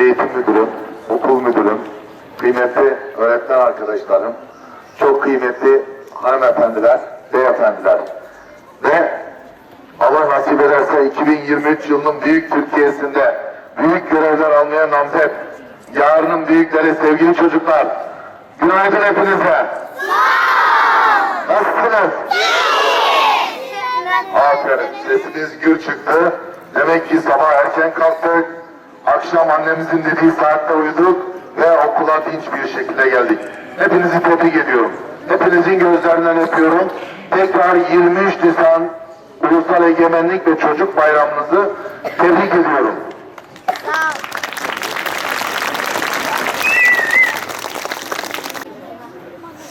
sayın müdürüm, okul müdürüm, kıymetli öğretmen arkadaşlarım, çok kıymetli hanımefendiler, beyefendiler ve Allah nasip ederse 2023 yılının büyük Türkiye'sinde büyük görevler almaya namzet, yarının büyükleri sevgili çocuklar, günaydın hepinize. Nasılsınız? Aferin. Sesiniz gür çıktı. Demek ki sabah erken kalktık. Akşam annemizin dediği saatte uyuduk ve okula dinç bir şekilde geldik. Hepinizi tebrik ediyorum. Hepinizin gözlerinden öpüyorum. Tekrar 23 Nisan Ulusal Egemenlik ve Çocuk Bayramınızı tebrik ediyorum.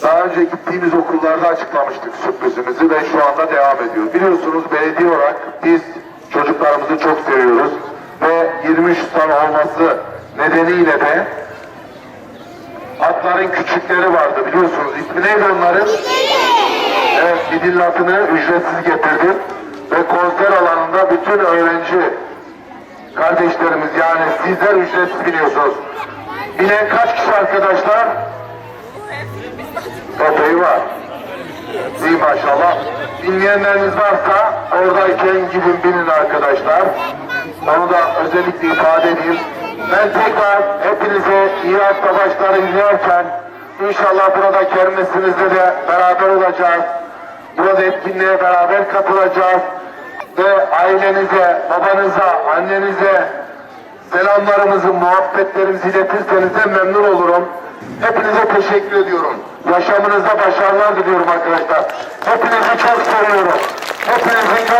Daha önce gittiğimiz okullarda açıklamıştık sürprizimizi ve şu anda devam ediyor. Biliyorsunuz belediye olarak biz çocuklarımızı çok seviyoruz ve 23 Nisan olması nedeniyle de atların küçükleri vardı biliyorsunuz. İsmi neydi onların? Evet, midillatını ücretsiz getirdim ve konser alanında bütün öğrenci kardeşlerimiz yani sizler ücretsiz biniyorsunuz. Binen kaç kişi arkadaşlar? Epey var. İyi maşallah. Dinleyenleriniz varsa oradayken gidin binin arkadaşlar. Onu da özellikle ifade edeyim. Ben tekrar hepinize iyi hafta başları inşallah burada kermesinizde de beraber olacağız. Burada etkinliğe beraber katılacağız. Ve ailenize, babanıza, annenize, selamlarımızı, muhabbetlerimizi iletirseniz de memnun olurum. Hepinize teşekkür ediyorum. Yaşamınızda başarılar diliyorum arkadaşlar. Hepinizi çok seviyorum. Hepinizin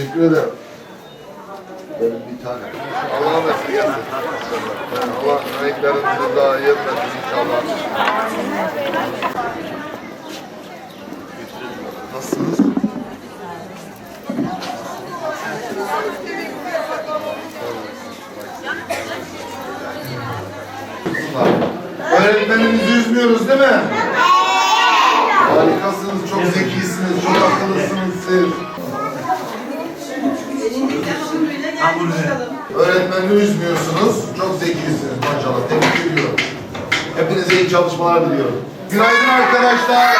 teşekkür ederim. Benim bir tane. Allah'a mesut gelsin. Allah emeklerinizi daha iyi etmesin inşallah. Nasılsınız? Öğretmenimizi üzmüyoruz değil mi? Harikasınız, çok zekisiniz, çok akıllısınız siz. Öğretmenini üzmüyorsunuz. Çok zekisiniz maşallah. Tebrik ediyorum. Hepinize iyi çalışmalar diliyorum. Günaydın arkadaşlar.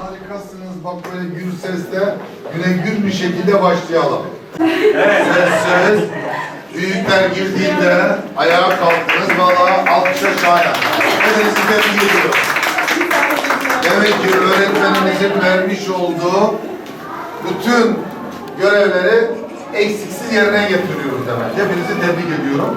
Harikasınız. Bak böyle gür sesle güne gür bir şekilde başlayalım. Evet. Sessiz. Büyükler girdiğinde ayağa kalktınız. Valla alkışa şayan. Hepinizi tebrik ediyorum. Demek ki öğretmenimizin vermiş olduğu bütün görevleri eksiksiz yerine getiriyoruz demek. Hepinizi tebrik ediyorum.